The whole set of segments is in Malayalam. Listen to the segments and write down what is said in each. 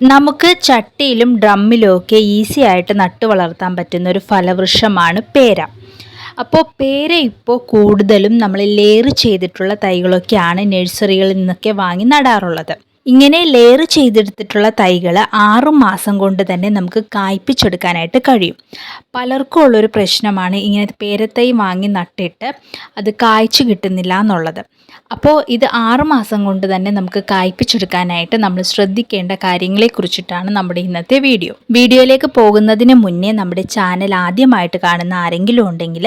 നമുക്ക് ചട്ടിയിലും ഡ്രമ്മിലും ഒക്കെ ഈസി ആയിട്ട് നട്ടു വളർത്താൻ പറ്റുന്ന ഒരു ഫലവൃക്ഷമാണ് പേര. അപ്പോൾ പേര ഇപ്പോൾ കൂടുതലും നമ്മൾ ലെയർ ചെയ്തിട്ടുള്ള തൈകളൊക്കെയാണ് നഴ്സറികളിൽ നിന്നൊക്കെ വാങ്ങി നടാറുള്ളത്. ഇങ്ങനെ ലെയർ ചെയ്തെടുത്തിട്ടുള്ള തൈകൾ ആറു മാസം കൊണ്ട് തന്നെ നമുക്ക് കായ്പിച്ചെടുക്കാനായിട്ട് കഴിയും. പലർക്കും ഉള്ളൊരു പ്രശ്നമാണ് ഇങ്ങനെ പേരത്തൈ വാങ്ങി നട്ടിട്ട് അത് കായ്ച്ചു കിട്ടുന്നില്ല എന്നുള്ളത്. അപ്പോൾ ഇത് ആറ് മാസം കൊണ്ട് തന്നെ നമുക്ക് കായ്പിച്ചെടുക്കാനായിട്ട് നമ്മൾ ശ്രദ്ധിക്കേണ്ട കാര്യങ്ങളെക്കുറിച്ചിട്ടാണ് നമ്മുടെ ഇന്നത്തെ വീഡിയോ. വീഡിയോയിലേക്ക് പോകുന്നതിന് മുന്നേ നമ്മുടെ ചാനൽ ആദ്യമായിട്ട് കാണുന്ന ആരെങ്കിലും ഉണ്ടെങ്കിൽ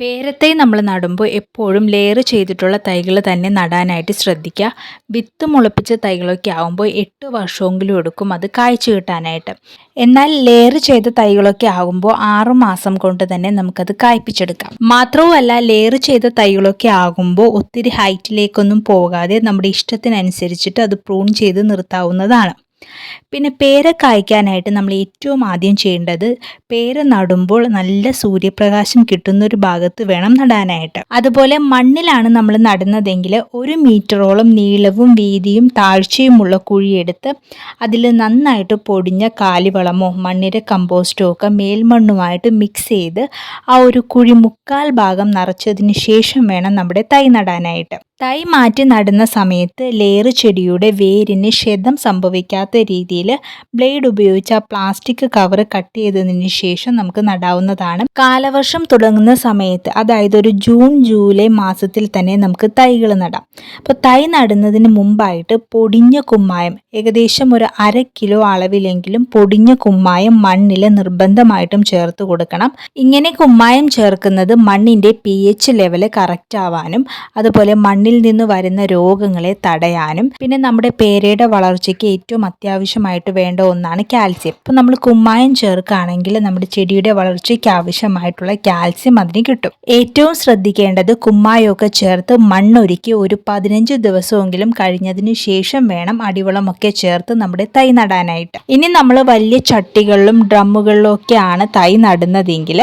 പേരത്തൈ നമ്മൾ നടുമ്പോൾ എപ്പോഴും ലെയർ ചെയ്തിട്ടുള്ള തൈകൾ തന്നെ നടാനായിട്ട് ശ്രദ്ധിക്കുക വിത്ത് മുളപ്പിച്ച തൈകളൊക്കെ ആകുമ്പോൾ എട്ട് വർഷമെങ്കിലും എടുക്കും അത് കായ്ച്ചു കിട്ടാനായിട്ട്. എന്നാൽ ലെയർ ചെയ്ത തൈകളൊക്കെ ആകുമ്പോൾ ആറു മാസം കൊണ്ട് തന്നെ നമുക്കത് കായ്പിച്ചെടുക്കാം മാത്രവുമല്ല ലെയർ ചെയ്ത തൈകളൊക്കെ ആകുമ്പോൾ ഒത്തിരി ഹൈറ്റിലേക്കൊന്നും പോകാതെ നമ്മുടെ ഇഷ്ടത്തിനനുസരിച്ചിട്ട് അത് പ്രൂൺ ചെയ്ത് നിർത്താവുന്നതാണ്. പിന്നെ പേര കായ്ക്കാനായിട്ട് നമ്മൾ ഏറ്റവും ആദ്യം ചെയ്യേണ്ടത് പേര നടുമ്പോൾ നല്ല സൂര്യപ്രകാശം കിട്ടുന്ന ഒരു ഭാഗത്ത് വേണം നടാനായിട്ട്. അതുപോലെ മണ്ണിലാണ് നമ്മൾ നടുന്നതെങ്കിൽ ഒരു മീറ്ററോളം നീളവും വീതിയും താഴ്ചയുമുള്ള കുഴിയെടുത്ത് അതിൽ നന്നായിട്ട് പൊടിഞ്ഞ കാലിവളമോ മണ്ണിര കമ്പോസ്റ്റോ ഒക്കെ മേൽമണ്ണുമായിട്ട് മിക്സ് ചെയ്ത് ആ ഒരു കുഴി മുക്കാൽ ഭാഗം നിറച്ചതിന് ശേഷം വേണം നമ്മുടെ തൈ നടാനായിട്ട്. തൈ മാറ്റി നടുന്ന സമയത്ത് ലെയർ ചെടിയുടെ വേരിന് ക്ഷതം സംഭവിക്കാത്ത രീതിയിൽ ബ്ലേഡ് ഉപയോഗിച്ച് ആ പ്ലാസ്റ്റിക് കവർ കട്ട് ചെയ്തതിന് ശേഷം നമുക്ക് നടാവുന്നതാണ്. കാലവർഷം തുടങ്ങുന്ന സമയത്ത് അതായത് ഒരു ജൂൺ ജൂലൈ മാസത്തിൽ തന്നെ നമുക്ക് തൈകൾ നടാം. അപ്പോൾ തൈ നടുന്നതിന് മുമ്പായിട്ട് പൊടിഞ്ഞ കുമ്മായം ഏകദേശം ഒരു അര കിലോ അളവിലെങ്കിലും പൊടിഞ്ഞ കുമ്മായം മണ്ണിൽ നിർബന്ധമായിട്ടും ചേർത്ത് കൊടുക്കണം. ഇങ്ങനെ കുമ്മായം ചേർക്കുന്നത് മണ്ണിന്റെ പി എച്ച് ലെവൽ കറക്റ്റ് ആവാനും അതുപോലെ മണ്ണിൽ നിന്ന് വരുന്ന രോഗങ്ങളെ തടയാനും പിന്നെ നമ്മുടെ പേരയുടെ വളർച്ചയ്ക്ക് ഏറ്റവും അത്യാവശ്യമായിട്ട് വേണ്ട ഒന്നാണ് കാൽസ്യം. ഇപ്പൊ നമ്മൾ കുമ്മായം ചേർക്കുകയാണെങ്കിൽ നമ്മുടെ ചെടിയുടെ വളർച്ചയ്ക്ക് ആവശ്യമായിട്ടുള്ള കാൽസ്യം അതിന് കിട്ടും. ഏറ്റവും ശ്രദ്ധിക്കേണ്ടത് കുമ്മായൊക്കെ ചേർത്ത് മണ്ണൊരുക്കി ഒരു പതിനഞ്ച് ദിവസമെങ്കിലും കഴിഞ്ഞതിന് ശേഷം വേണം അടിവളമൊക്കെ ചേർത്ത് നമ്മുടെ തൈ നടാനായിട്ട്. ഇനി നമ്മൾ വലിയ ചട്ടികളിലും ഡ്രമ്മുകളിലും ഒക്കെയാണ് തൈ നടുന്നതെങ്കിൽ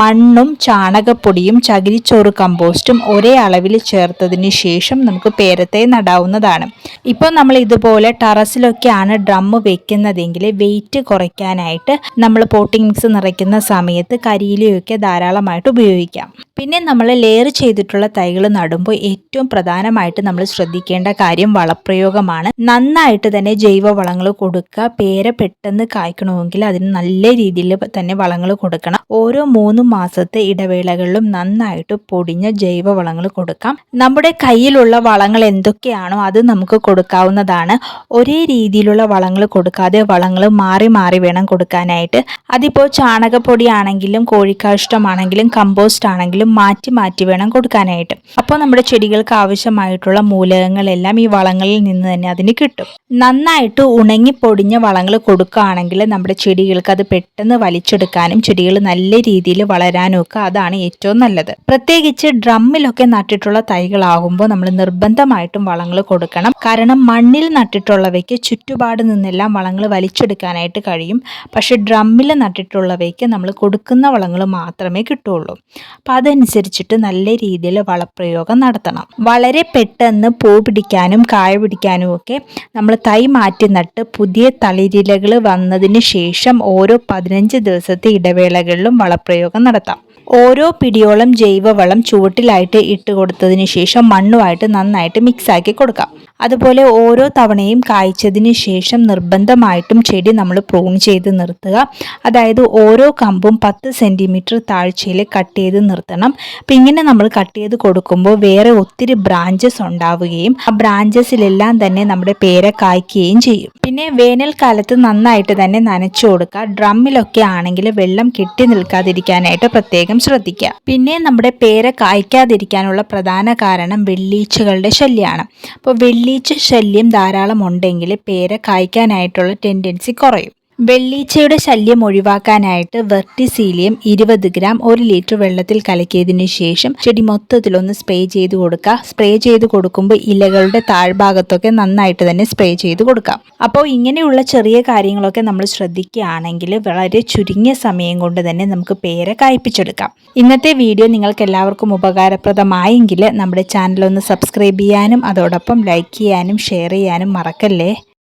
മണ്ണും ചാണകപ്പൊടിയും ചകിരിച്ചോറ് കമ്പോസ്റ്റും ഒരേ അളവിൽ ചേർത്തതിന് ശേഷം നമുക്ക് പേരത്തെ നടാവുന്നതാണ്. ഇപ്പോൾ നമ്മൾ ഇതുപോലെ ടെറസിലൊക്കെയാണ് ഡ്രമ്മ് വെക്കുന്നതെങ്കിൽ വെയിറ്റ് കുറയ്ക്കാനായിട്ട് നമ്മൾ പോട്ടിംഗ് മിക്സ് നിറയ്ക്കുന്ന സമയത്ത് കരിയിലയൊക്കെ ധാരാളമായിട്ട് ഉപയോഗിക്കാം. പിന്നെ നമ്മൾ ലെയർ ചെയ്തിട്ടുള്ള തൈകൾ നടുമ്പോൾ ഏറ്റവും പ്രധാനമായിട്ട് നമ്മൾ ശ്രദ്ധിക്കേണ്ട കാര്യം വളപ്രയോഗമാണ്. നന്നായിട്ട് തന്നെ ജൈവ വളങ്ങൾ കൊടുക്കുക. പേരെ പെട്ടെന്ന് കായ്ക്കണമെങ്കിൽ അതിന് നല്ല രീതിയിൽ തന്നെ വളങ്ങൾ കൊടുക്കണം. ഓരോ മൂന്ന് മാസത്തെ ഇടവേളകളിലും നന്നായിട്ട് പൊടിഞ്ഞ ജൈവ വളങ്ങൾ കൊടുക്കാം. നമ്മുടെ കയ്യിലുള്ള വളങ്ങൾ എന്തൊക്കെയാണോ അത് നമുക്ക് കൊടുക്കാവുന്നതാണ്. ഒരേ രീതിയിലുള്ള വളങ്ങൾ കൊടുക്കാതെ വളങ്ങൾ മാറി മാറി വേണം കൊടുക്കാനായിട്ട്. അതിപ്പോൾ ചാണകപ്പൊടിയാണെങ്കിലും കോഴിക്കാഷ്ടമാണെങ്കിലും കമ്പോസ്റ്റ് ആണെങ്കിലും മാറ്റി മാറ്റി വേണം കൊടുക്കാനായിട്ട്. അപ്പോൾ നമ്മുടെ ചെടികൾക്ക് ആവശ്യമായിട്ടുള്ള മൂലകങ്ങളെല്ലാം ഈ വളങ്ങളിൽ നിന്ന് തന്നെ അതിന് കിട്ടും. നന്നായിട്ട് ഉണങ്ങി പൊടിഞ്ഞ വളങ്ങൾ കൊടുക്കുകയാണെങ്കിൽ നമ്മുടെ ചെടികൾക്ക് അത് പെട്ടെന്ന് വലിച്ചെടുക്കാനും ചെടികൾ നല്ല രീതിയിൽ വളരാനും ഒക്കെ അതാണ് ഏറ്റവും നല്ലത്. പ്രത്യേകിച്ച് ഡ്രമ്മിലൊക്കെ നട്ടിട്ടുള്ള തൈകളാകുമ്പോൾ നമ്മൾ നിർബന്ധമായിട്ടും വളങ്ങൾ കൊടുക്കണം. കാരണം മണ്ണിൽ നട്ടിട്ടുള്ളവയ്ക്ക് ചുറ്റുപാട് നിന്നെല്ലാം വളങ്ങൾ വലിച്ചെടുക്കാനായിട്ട് കഴിയും. പക്ഷെ ഡ്രമ്മിൽ നട്ടിട്ടുള്ളവയ്ക്ക് നമ്മൾ കൊടുക്കുന്ന വളങ്ങൾ മാത്രമേ കിട്ടുള്ളൂ. അപ്പം അതനുസരിച്ചിട്ട് നല്ല രീതിയിൽ വളപ്രയോഗം നടത്തണം. വളരെ പെട്ടെന്ന് പൂ പിടിക്കാനും കായ പിടിക്കാനും ഒക്കെ നമ്മൾ തൈ മാറ്റി നട്ട് പുതിയ തളിരിലകൾ വന്നതിന് ശേഷം ഓരോ പതിനഞ്ച് ദിവസത്തെ ഇടവേളകളിലും വളപ്രയോഗം നടത്താം. ഓരോ പിടിയോളം ജൈവവളം ചുവട്ടിലായിട്ട് ഇട്ട് കൊടുത്തതിന് ശേഷം മണ്ണുമായിട്ട് നന്നായിട്ട് മിക്സാക്കി കൊടുക്കാം. അതുപോലെ ഓരോ തവണയും കായ്ച്ചതിന് ശേഷം നിർബന്ധമായിട്ടും ചെടി നമ്മൾ പ്രൂൺ ചെയ്ത് നിർത്തുക. അതായത് ഓരോ കമ്പും പത്ത് സെന്റിമീറ്റർ താഴ്ചയിൽ കട്ട് ചെയ്ത് നിർത്തണം. അപ്പം ഇങ്ങനെ നമ്മൾ കട്ട് ചെയ്ത് കൊടുക്കുമ്പോൾ വേറെ ഒത്തിരി ബ്രാഞ്ചസ് ഉണ്ടാവുകയും ആ ബ്രാഞ്ചസിലെല്ലാം തന്നെ നമ്മുടെ പേര കായ്ക്കുകയും ചെയ്യും. പിന്നെ വേനൽക്കാലത്ത് നന്നായിട്ട് തന്നെ നനച്ചു കൊടുക്കുക. ഡ്രമ്മിലൊക്കെ ആണെങ്കിൽ വെള്ളം കെട്ടി നിൽക്കാതിരിക്കാനായിട്ട് പ്രത്യേകം ശ്രദ്ധിക്കുക. പിന്നെ നമ്മുടെ പേര കായ്ക്കാതിരിക്കാനുള്ള പ്രധാന കാരണം വെള്ളീച്ചകളുടെ ശല്യമാണ്. അപ്പോൾ വെള്ളീച്ച ശല്യം ധാരാളം ഉണ്ടെങ്കിൽ പേര കായ്ക്കാനായിട്ടുള്ള ടെൻഡൻസി കുറയും. വെള്ളീച്ചയുടെ ശല്യം ഒഴിവാക്കാനായിട്ട് വെർട്ടിസീലിയം ഇരുപത് ഗ്രാം ഒരു ലിറ്റർ വെള്ളത്തിൽ കലക്കിയതിനു ശേഷം ചെടി മൊത്തത്തിലൊന്ന് സ്പ്രേ ചെയ്ത് കൊടുക്കുക. സ്പ്രേ ചെയ്ത് കൊടുക്കുമ്പോൾ ഇലകളുടെ താഴ്ഭാഗത്തൊക്കെ നന്നായിട്ട് തന്നെ സ്പ്രേ ചെയ്ത് കൊടുക്കാം. അപ്പോൾ ഇങ്ങനെയുള്ള ചെറിയ കാര്യങ്ങളൊക്കെ നമ്മൾ ശ്രദ്ധിക്കുകയാണെങ്കിൽ വളരെ ചുരുങ്ങിയ സമയം കൊണ്ട് തന്നെ നമുക്ക് പേര കായ്പിച്ചെടുക്കാം. ഇന്നത്തെ വീഡിയോ നിങ്ങൾക്ക് എല്ലാവർക്കും ഉപകാരപ്രദമായെങ്കിൽ നമ്മുടെ ചാനൽ ഒന്ന് സബ്സ്ക്രൈബ് ചെയ്യാനും അതോടൊപ്പം ലൈക്ക് ചെയ്യാനും ഷെയർ ചെയ്യാനും മറക്കല്ലേ?